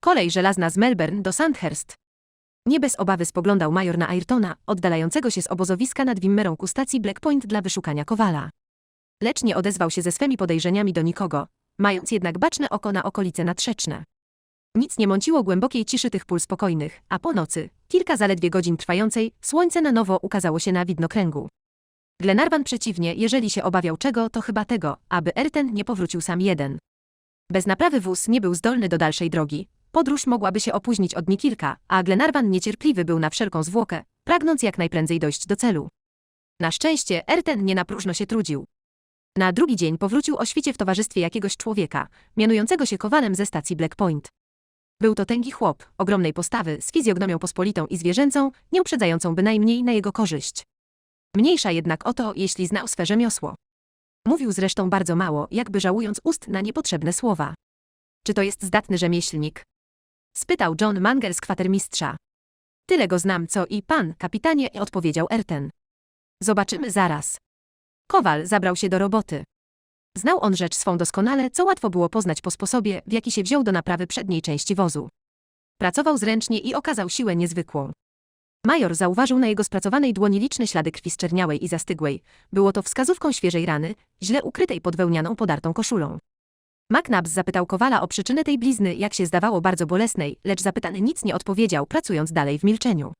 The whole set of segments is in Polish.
Kolej żelazna z Melbourne do Sandhurst. Nie bez obawy spoglądał major na Ayrtona, oddalającego się z obozowiska nad Wimmerą ku stacji Blackpoint dla wyszukania Kowala. Lecz nie odezwał się ze swymi podejrzeniami do nikogo, mając jednak baczne oko na okolice nadrzeczne. Nic nie mąciło głębokiej ciszy tych pól spokojnych, a po nocy, kilka zaledwie godzin trwającej, słońce na nowo ukazało się na widnokręgu. Glenarvan przeciwnie, jeżeli się obawiał czego, to chyba tego, aby Erten nie powrócił sam jeden. Bez naprawy wóz nie był zdolny do dalszej drogi. Podróż mogłaby się opóźnić o dni kilka, a Glenarvan niecierpliwy był na wszelką zwłokę, pragnąc jak najprędzej dojść do celu. Na szczęście Erten nie na próżno się trudził. Na drugi dzień powrócił o świcie w towarzystwie jakiegoś człowieka, mianującego się Kowalem ze stacji Blackpoint. Był to tęgi chłop, ogromnej postawy, z fizjognomią pospolitą i zwierzęcą, nie uprzedzającą bynajmniej na jego korzyść. Mniejsza jednak o to, jeśli znał swe rzemiosło. Mówił zresztą bardzo mało, jakby żałując ust na niepotrzebne słowa. Czy to jest zdatny rzemieślnik? Spytał John Manger z kwatermistrza. Tyle go znam, co i pan, kapitanie, odpowiedział Erten. Zobaczymy zaraz. Kowal zabrał się do roboty. Znał on rzecz swą doskonale, co łatwo było poznać po sposobie, w jaki się wziął do naprawy przedniej części wozu. Pracował zręcznie i okazał siłę niezwykłą. Major zauważył na jego spracowanej dłoni liczne ślady krwi zczerniałej i zastygłej. Było to wskazówką świeżej rany, źle ukrytej pod wełnianą podartą koszulą. McNabbs zapytał Kowala o przyczynę tej blizny, jak się zdawało bardzo bolesnej, lecz zapytany nic nie odpowiedział, pracując dalej w milczeniu.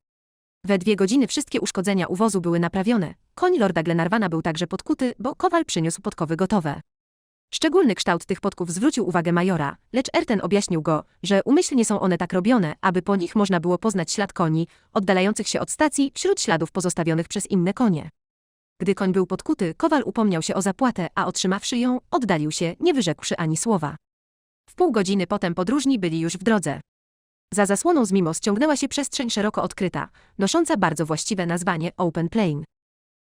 We dwie godziny wszystkie uszkodzenia u wozu były naprawione. Koń lorda Glenarvana był także podkuty, bo Kowal przyniósł podkowy gotowe. Szczególny kształt tych podków zwrócił uwagę majora, lecz Erten objaśnił go, że umyślnie są one tak robione, aby po nich można było poznać ślad koni, oddalających się od stacji, wśród śladów pozostawionych przez inne konie. Gdy koń był podkuty, Kowal upomniał się o zapłatę, a otrzymawszy ją, oddalił się, nie wyrzekłszy ani słowa. W pół godziny potem podróżni byli już w drodze. Za zasłoną z mimo ściągnęła się przestrzeń szeroko odkryta, nosząca bardzo właściwe nazwanie Open Plain.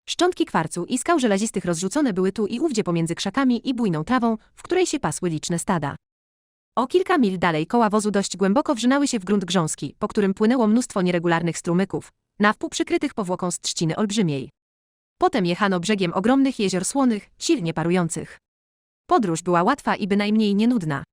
Szczątki kwarcu i skał żelazistych rozrzucone były tu i ówdzie pomiędzy krzakami i bujną trawą, w której się pasły liczne stada. O kilka mil dalej koła wozu dość głęboko wrzynały się w grunt grząski, po którym płynęło mnóstwo nieregularnych strumyków, na wpół przykrytych powłoką z trzciny olbrzymiej. Potem jechano brzegiem ogromnych jezior słonych, silnie parujących. Podróż była łatwa i bynajmniej nienudna.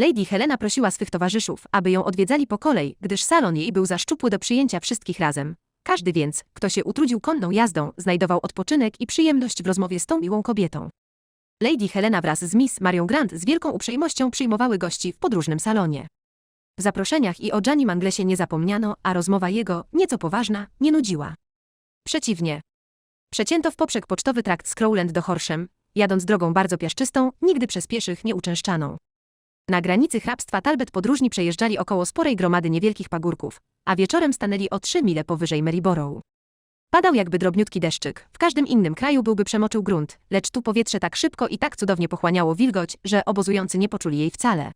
Lady Helena prosiła swych towarzyszów, aby ją odwiedzali po kolei, gdyż salon jej był za szczupły do przyjęcia wszystkich razem. Każdy więc, kto się utrudził konną jazdą, znajdował odpoczynek i przyjemność w rozmowie z tą miłą kobietą. Lady Helena wraz z Miss Marią Grant z wielką uprzejmością przyjmowały gości w podróżnym salonie. W zaproszeniach i o Gianni Manglesie nie zapomniano, a rozmowa jego, nieco poważna, nie nudziła. Przeciwnie. Przecięto w poprzek pocztowy trakt z do Horsham, jadąc drogą bardzo piaszczystą, nigdy przez pieszych nie uczęszczaną. Na granicy hrabstwa Talbot podróżni przejeżdżali około sporej gromady niewielkich pagórków, a wieczorem stanęli o trzy mile powyżej Maryborough. Padał jakby drobniutki deszczyk, w każdym innym kraju byłby przemoczył grunt, lecz tu powietrze tak szybko i tak cudownie pochłaniało wilgoć, że obozujący nie poczuli jej wcale.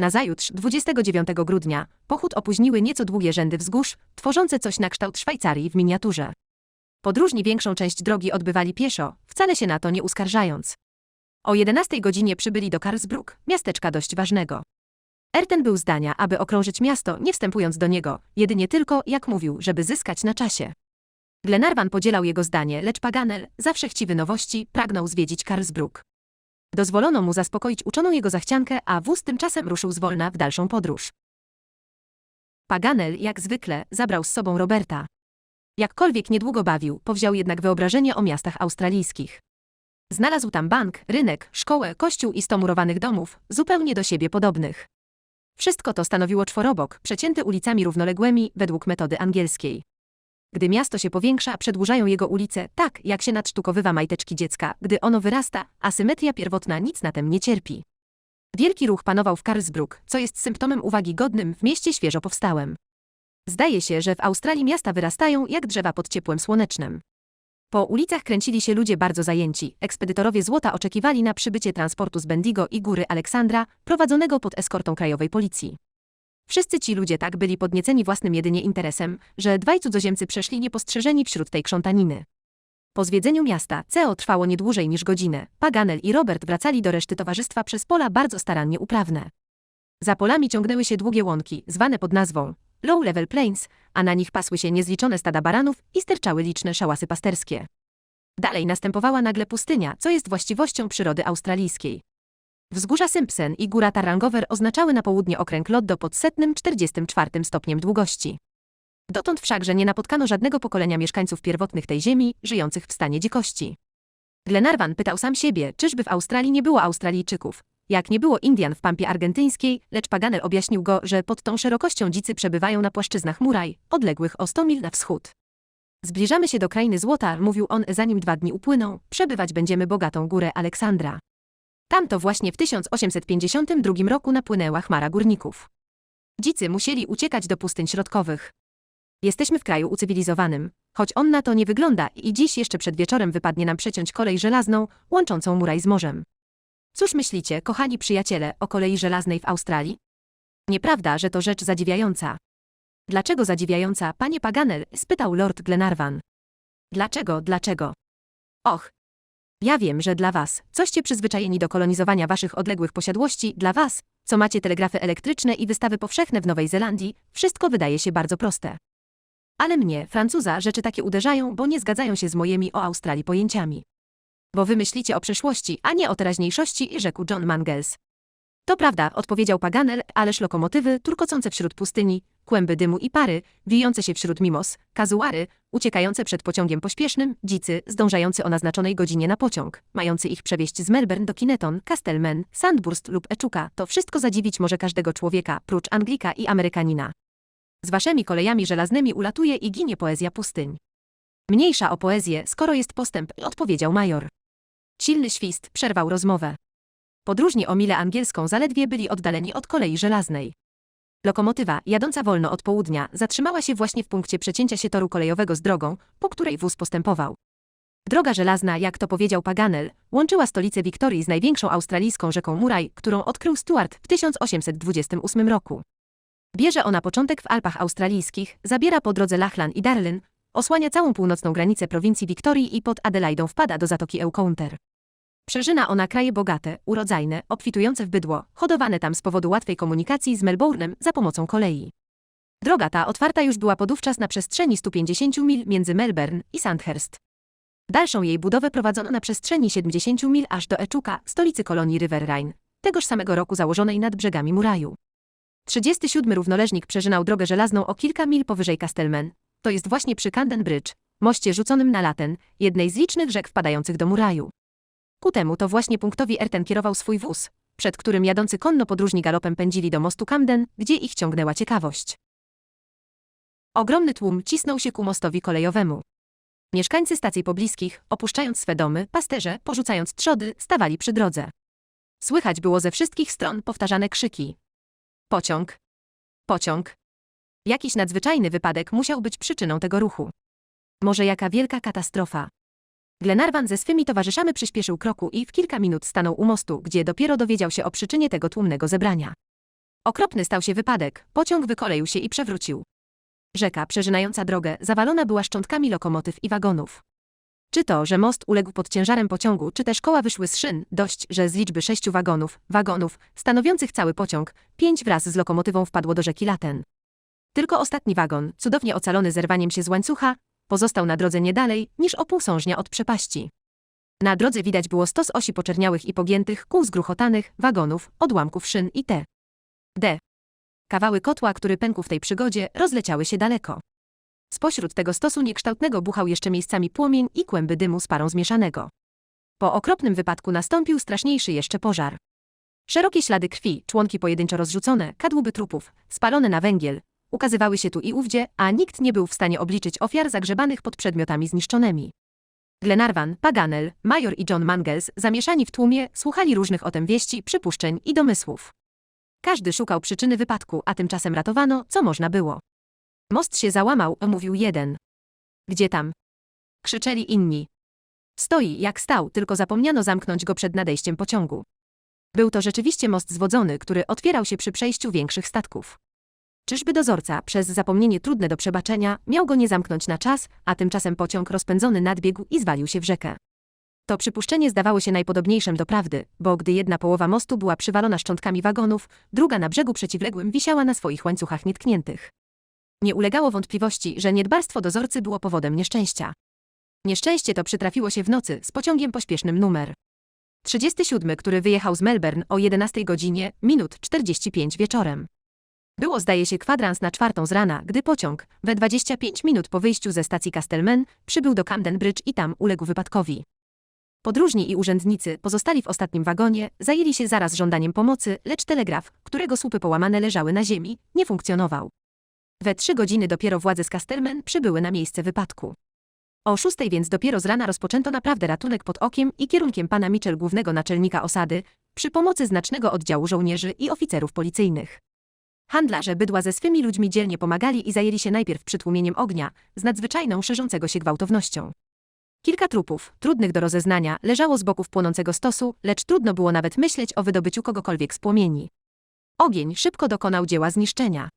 Nazajutrz, 29 grudnia, pochód opóźniły nieco długie rzędy wzgórz, tworzące coś na kształt Szwajcarii w miniaturze. Podróżni większą część drogi odbywali pieszo, wcale się na to nie uskarżając. O 11 godzinie przybyli do Karlsbruck, miasteczka dość ważnego. Erten był zdania, aby okrążyć miasto, nie wstępując do niego, jedynie tylko, jak mówił, żeby zyskać na czasie. Glenarvan podzielał jego zdanie, lecz Paganel, zawsze chciwy nowości, pragnął zwiedzić Karlsbruck. Dozwolono mu zaspokoić uczoną jego zachciankę, a wóz tymczasem ruszył zwolna w dalszą podróż. Paganel, jak zwykle, zabrał z sobą Roberta. Jakkolwiek niedługo bawił, powziął jednak wyobrażenie o miastach australijskich. Znalazł tam bank, rynek, szkołę, kościół i sto murowanych domów, zupełnie do siebie podobnych. Wszystko to stanowiło czworobok, przecięty ulicami równoległymi według metody angielskiej. Gdy miasto się powiększa, przedłużają jego ulice, tak jak się nadsztukowywa majteczki dziecka, gdy ono wyrasta, asymetria pierwotna nic na tem nie cierpi. Wielki ruch panował w Karlsbruck, co jest symptomem uwagi godnym w mieście świeżo powstałym. Zdaje się, że w Australii miasta wyrastają jak drzewa pod ciepłem słonecznym. Po ulicach kręcili się ludzie bardzo zajęci. Ekspedytorowie złota oczekiwali na przybycie transportu z Bendigo i góry Aleksandra, prowadzonego pod eskortą krajowej policji. Wszyscy ci ludzie tak byli podnieceni własnym jedynie interesem, że dwaj cudzoziemcy przeszli niepostrzeżeni wśród tej krzątaniny. Po zwiedzeniu miasta CEO trwało nie dłużej niż godzinę. Paganel i Robert wracali do reszty towarzystwa przez pola bardzo starannie uprawne. Za polami ciągnęły się długie łąki, zwane pod nazwą Low Level Plains, a na nich pasły się niezliczone stada baranów i sterczały liczne szałasy pasterskie. Dalej następowała nagle pustynia, co jest właściwością przyrody australijskiej. Wzgórza Simpson i góra Tarrangower oznaczały na południe okręg Loddo pod setnym 44 stopniem długości. Dotąd wszakże nie napotkano żadnego pokolenia mieszkańców pierwotnych tej ziemi, żyjących w stanie dzikości. Glenarvan pytał sam siebie, czyżby w Australii nie było Australijczyków, jak nie było Indian w pampie argentyńskiej, lecz Paganel objaśnił go, że pod tą szerokością dzicy przebywają na płaszczyznach Muraj, odległych o 100 mil na wschód. Zbliżamy się do krainy złota, mówił on, zanim dwa dni upłyną, przebywać będziemy bogatą górę Aleksandra. Tam to właśnie w 1852 roku napłynęła chmara górników. Dzicy musieli uciekać do pustyń środkowych. Jesteśmy w kraju ucywilizowanym, choć on na to nie wygląda i dziś jeszcze przed wieczorem wypadnie nam przeciąć kolej żelazną, łączącą Muraj z morzem. Cóż myślicie, kochani przyjaciele, o kolei żelaznej w Australii? Nieprawda, że to rzecz zadziwiająca. Dlaczego zadziwiająca, panie Paganel? spytał Lord Glenarvan. Dlaczego, dlaczego? Och. Ja wiem, że dla was, coście przyzwyczajeni do kolonizowania waszych odległych posiadłości, dla was, co macie telegrafy elektryczne i wystawy powszechne w Nowej Zelandii, wszystko wydaje się bardzo proste. Ale mnie, Francuza, rzeczy takie uderzają, bo nie zgadzają się z moimi o Australii pojęciami. Bo wy myślicie o przeszłości, a nie o teraźniejszości, rzekł John Mangles. To prawda, odpowiedział Paganel, ależ lokomotywy, turkocące wśród pustyni, kłęby dymu i pary, wijące się wśród mimos, kazuary, uciekające przed pociągiem pośpiesznym, dzicy, zdążający o naznaczonej godzinie na pociąg, mający ich przewieźć z Melbourne do Kineton, Castelman, Sandburst lub Echuca, to wszystko zadziwić może każdego człowieka, prócz Anglika i Amerykanina. Z waszymi kolejami żelaznymi ulatuje i ginie poezja pustyń. Mniejsza o poezję, skoro jest postęp, odpowiedział major. Silny świst przerwał rozmowę. Podróżni o milę angielską zaledwie byli oddaleni od kolei żelaznej. Lokomotywa, jadąca wolno od południa, zatrzymała się właśnie w punkcie przecięcia się toru kolejowego z drogą, po której wóz postępował. Droga żelazna, jak to powiedział Paganel, łączyła stolicę Wiktorii z największą australijską rzeką Murray, którą odkrył Stuart w 1828 roku. Bierze ona początek w Alpach Australijskich, zabiera po drodze Lachlan i Darlin, osłania całą północną granicę prowincji Wiktorii i pod Adelaidą wpada do Zatoki Encounter. Przeżyna ona kraje bogate, urodzajne, obfitujące w bydło, hodowane tam z powodu łatwej komunikacji z Melbournem za pomocą kolei. Droga ta otwarta już była podówczas na przestrzeni 150 mil między Melbourne i Sandhurst. Dalszą jej budowę prowadzono na przestrzeni 70 mil aż do Echuca, stolicy kolonii River Rhine, tegoż samego roku założonej nad brzegami Muraju. 37 równoleżnik przeżynał drogę żelazną o kilka mil powyżej Castelman, to jest właśnie przy Camden Bridge, moście rzuconym na Laten, jednej z licznych rzek wpadających do Muraju. Ku temu to właśnie punktowi Erten kierował swój wóz, przed którym jadący konno podróżni galopem pędzili do mostu Camden, gdzie ich ciągnęła ciekawość. Ogromny tłum cisnął się ku mostowi kolejowemu. Mieszkańcy stacji pobliskich, opuszczając swe domy, pasterze, porzucając trzody, stawali przy drodze. Słychać było ze wszystkich stron powtarzane krzyki. Pociąg. Pociąg. Jakiś nadzwyczajny wypadek musiał być przyczyną tego ruchu. Może jaka wielka katastrofa. Glenarvan ze swymi towarzyszami przyspieszył kroku i w kilka minut stanął u mostu, gdzie dopiero dowiedział się o przyczynie tego tłumnego zebrania. Okropny stał się wypadek, pociąg wykoleił się i przewrócił. Rzeka, przeżynająca drogę, zawalona była szczątkami lokomotyw i wagonów. Czy to, że most uległ pod ciężarem pociągu, czy też koła wyszły z szyn, dość, że z liczby sześciu wagonów, wagonów, stanowiących cały pociąg, pięć wraz z lokomotywą wpadło do rzeki Laten. Tylko ostatni wagon, cudownie ocalony zerwaniem się z łańcucha, pozostał na drodze nie dalej niż o pół sążnia od przepaści. Na drodze widać było stos osi poczerniałych i pogiętych, kół zgruchotanych, wagonów, odłamków szyn i t. d. Kawały kotła, który pękł w tej przygodzie, rozleciały się daleko. Spośród tego stosu niekształtnego buchał jeszcze miejscami płomień i kłęby dymu z parą zmieszanego. Po okropnym wypadku nastąpił straszniejszy jeszcze pożar. Szerokie ślady krwi, członki pojedynczo rozrzucone, kadłuby trupów, spalone na węgiel, ukazywały się tu i ówdzie, a nikt nie był w stanie obliczyć ofiar zagrzebanych pod przedmiotami zniszczonymi. Glenarvan, Paganel, Major i John Mangles, zamieszani w tłumie, słuchali różnych o tym wieści, przypuszczeń i domysłów. Każdy szukał przyczyny wypadku, a tymczasem ratowano, co można było. Most się załamał, mówił jeden. Gdzie tam? Krzyczeli inni. Stoi, jak stał, tylko zapomniano zamknąć go przed nadejściem pociągu. Był to rzeczywiście most zwodzony, który otwierał się przy przejściu większych statków. Czyżby dozorca, przez zapomnienie trudne do przebaczenia, miał go nie zamknąć na czas, a tymczasem pociąg rozpędzony nadbiegł i zwalił się w rzekę. To przypuszczenie zdawało się najpodobniejszym do prawdy, bo gdy jedna połowa mostu była przywalona szczątkami wagonów, druga na brzegu przeciwległym wisiała na swoich łańcuchach nietkniętych. Nie ulegało wątpliwości, że niedbalstwo dozorcy było powodem nieszczęścia. Nieszczęście to przytrafiło się w nocy z pociągiem pośpiesznym numer 37, który wyjechał z Melbourne o 11 godzinie, minut 45 wieczorem. Było zdaje się kwadrans na czwartą z rana, gdy pociąg, we 25 minut po wyjściu ze stacji Castelman, przybył do Camden Bridge i tam uległ wypadkowi. Podróżni i urzędnicy pozostali w ostatnim wagonie, zajęli się zaraz żądaniem pomocy, lecz telegraf, którego słupy połamane leżały na ziemi, nie funkcjonował. We trzy godziny dopiero władze z Castelman przybyły na miejsce wypadku. O szóstej więc dopiero z rana rozpoczęto naprawdę ratunek pod okiem i kierunkiem pana Mitchell, głównego naczelnika osady, przy pomocy znacznego oddziału żołnierzy i oficerów policyjnych. Handlarze bydła ze swymi ludźmi dzielnie pomagali i zajęli się najpierw przytłumieniem ognia, z nadzwyczajną szerzącego się gwałtownością. Kilka trupów, trudnych do rozeznania, leżało z boków płonącego stosu, lecz trudno było nawet myśleć o wydobyciu kogokolwiek z płomieni. Ogień szybko dokonał dzieła zniszczenia.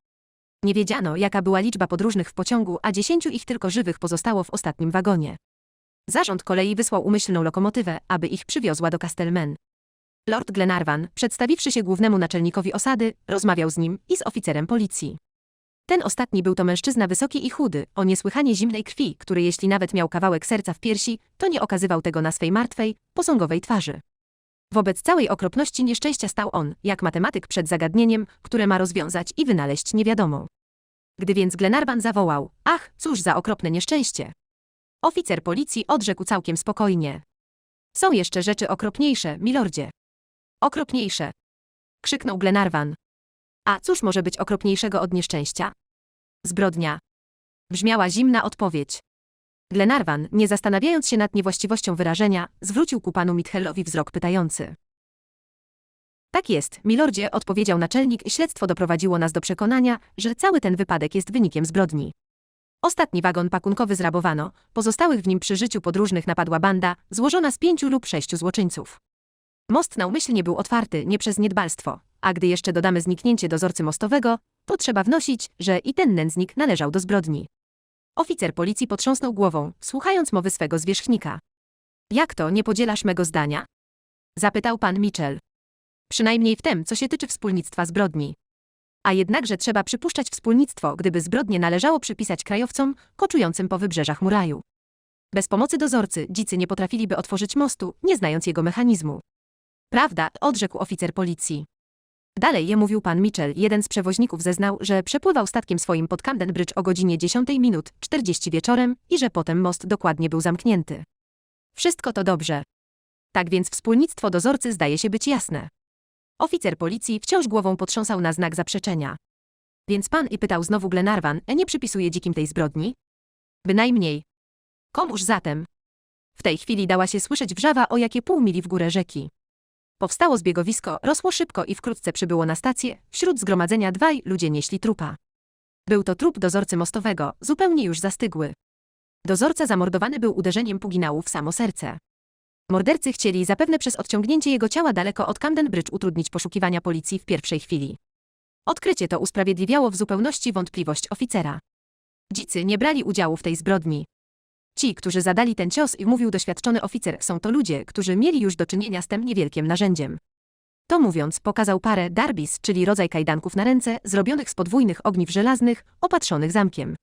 Nie wiedziano, jaka była liczba podróżnych w pociągu, a dziesięciu ich tylko żywych pozostało w ostatnim wagonie. Zarząd kolei wysłał umyślną lokomotywę, aby ich przywiozła do Castelman. Lord Glenarvan, przedstawiwszy się głównemu naczelnikowi osady, rozmawiał z nim i z oficerem policji. Ten ostatni był to mężczyzna wysoki i chudy, o niesłychanie zimnej krwi, który jeśli nawet miał kawałek serca w piersi, to nie okazywał tego na swej martwej, posągowej twarzy. Wobec całej okropności nieszczęścia stał on, jak matematyk przed zagadnieniem, które ma rozwiązać i wynaleźć niewiadomą. Gdy więc Glenarvan zawołał, ach, cóż za okropne nieszczęście. Oficer policji odrzekł całkiem spokojnie. Są jeszcze rzeczy okropniejsze, milordzie. Okropniejsze. Krzyknął Glenarvan. A cóż może być okropniejszego od nieszczęścia? Zbrodnia. Brzmiała zimna odpowiedź. Glenarvan, nie zastanawiając się nad niewłaściwością wyrażenia, zwrócił ku panu Mitchellowi wzrok pytający. Tak jest, milordzie, odpowiedział naczelnik, śledztwo doprowadziło nas do przekonania, że cały ten wypadek jest wynikiem zbrodni. Ostatni wagon pakunkowy zrabowano, pozostałych w nim przy życiu podróżnych napadła banda, złożona z pięciu lub sześciu złoczyńców. Most naumyślnie był otwarty nie przez niedbalstwo, a gdy jeszcze dodamy zniknięcie dozorcy mostowego, to trzeba wnosić, że i ten nędznik należał do zbrodni. Oficer policji potrząsnął głową, słuchając mowy swego zwierzchnika. Jak to, nie podzielasz mego zdania? Zapytał pan Mitchell. Przynajmniej w tym, co się tyczy wspólnictwa zbrodni. A jednakże trzeba przypuszczać wspólnictwo, gdyby zbrodnie należało przypisać krajowcom, koczującym po wybrzeżach Muraju. Bez pomocy dozorcy dzicy nie potrafiliby otworzyć mostu, nie znając jego mechanizmu. Prawda, odrzekł oficer policji. Dalej je mówił pan Mitchell, jeden z przewoźników zeznał, że przepływał statkiem swoim pod Camden Bridge o godzinie 10 minut 40 wieczorem i że potem most dokładnie był zamknięty. Wszystko to dobrze. Tak więc wspólnictwo dozorcy zdaje się być jasne. Oficer policji wciąż głową potrząsał na znak zaprzeczenia. Więc pan i pytał znowu Glenarvan, e nie przypisuje dzikim tej zbrodni? Bynajmniej. Komuż zatem? W tej chwili dała się słyszeć wrzawa o jakie pół mili w górę rzeki. Powstało zbiegowisko, rosło szybko i wkrótce przybyło na stację, wśród zgromadzenia dwaj ludzie nieśli trupa. Był to trup dozorcy mostowego, zupełnie już zastygły. Dozorca zamordowany był uderzeniem puginału w samo serce. Mordercy chcieli zapewne przez odciągnięcie jego ciała daleko od Camden Bridge utrudnić poszukiwania policji w pierwszej chwili. Odkrycie to usprawiedliwiało w zupełności wątpliwość oficera. Dzicy nie brali udziału w tej zbrodni. Ci, którzy zadali ten cios i mówił doświadczony oficer, są to ludzie, którzy mieli już do czynienia z tym niewielkim narzędziem. To mówiąc, pokazał parę darbis, czyli rodzaj kajdanków na ręce, zrobionych z podwójnych ogniw żelaznych, opatrzonych zamkiem.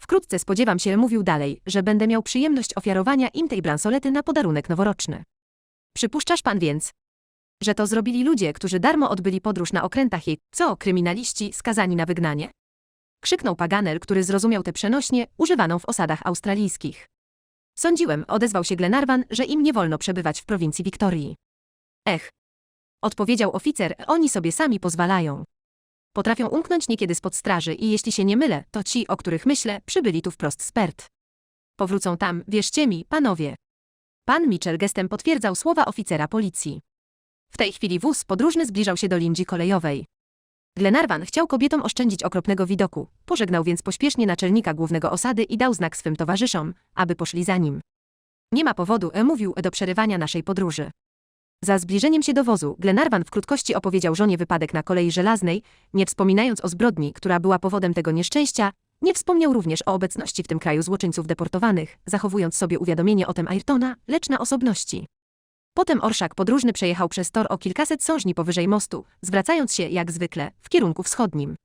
Wkrótce spodziewam się, mówił dalej, że będę miał przyjemność ofiarowania im tej bransolety na podarunek noworoczny. Przypuszczasz pan więc, że to zrobili ludzie, którzy darmo odbyli podróż na okrętach jej, co, kryminaliści skazani na wygnanie? Krzyknął Paganel, który zrozumiał tę przenośnie, używaną w osadach australijskich. Sądziłem, odezwał się Glenarvan, że im nie wolno przebywać w prowincji Wiktorii. Ech. Odpowiedział oficer, oni sobie sami pozwalają. Potrafią umknąć niekiedy spod straży i jeśli się nie mylę, to ci, o których myślę, przybyli tu wprost z Pert. Powrócą tam, wierzcie mi, panowie. Pan Mitchell gestem potwierdzał słowa oficera policji. W tej chwili wóz podróżny zbliżał się do linii kolejowej. Glenarvan chciał kobietom oszczędzić okropnego widoku, pożegnał więc pośpiesznie naczelnika głównego osady i dał znak swym towarzyszom, aby poszli za nim. Nie ma powodu, e, mówił, do przerywania naszej podróży. Za zbliżeniem się do wozu, Glenarvan w krótkości opowiedział żonie wypadek na kolei żelaznej, nie wspominając o zbrodni, która była powodem tego nieszczęścia, nie wspomniał również o obecności w tym kraju złoczyńców deportowanych, zachowując sobie uwiadomienie o tym Ayrtona, lecz na osobności. Potem orszak podróżny przejechał przez tor o kilkaset sążni powyżej mostu, zwracając się, jak zwykle, w kierunku wschodnim.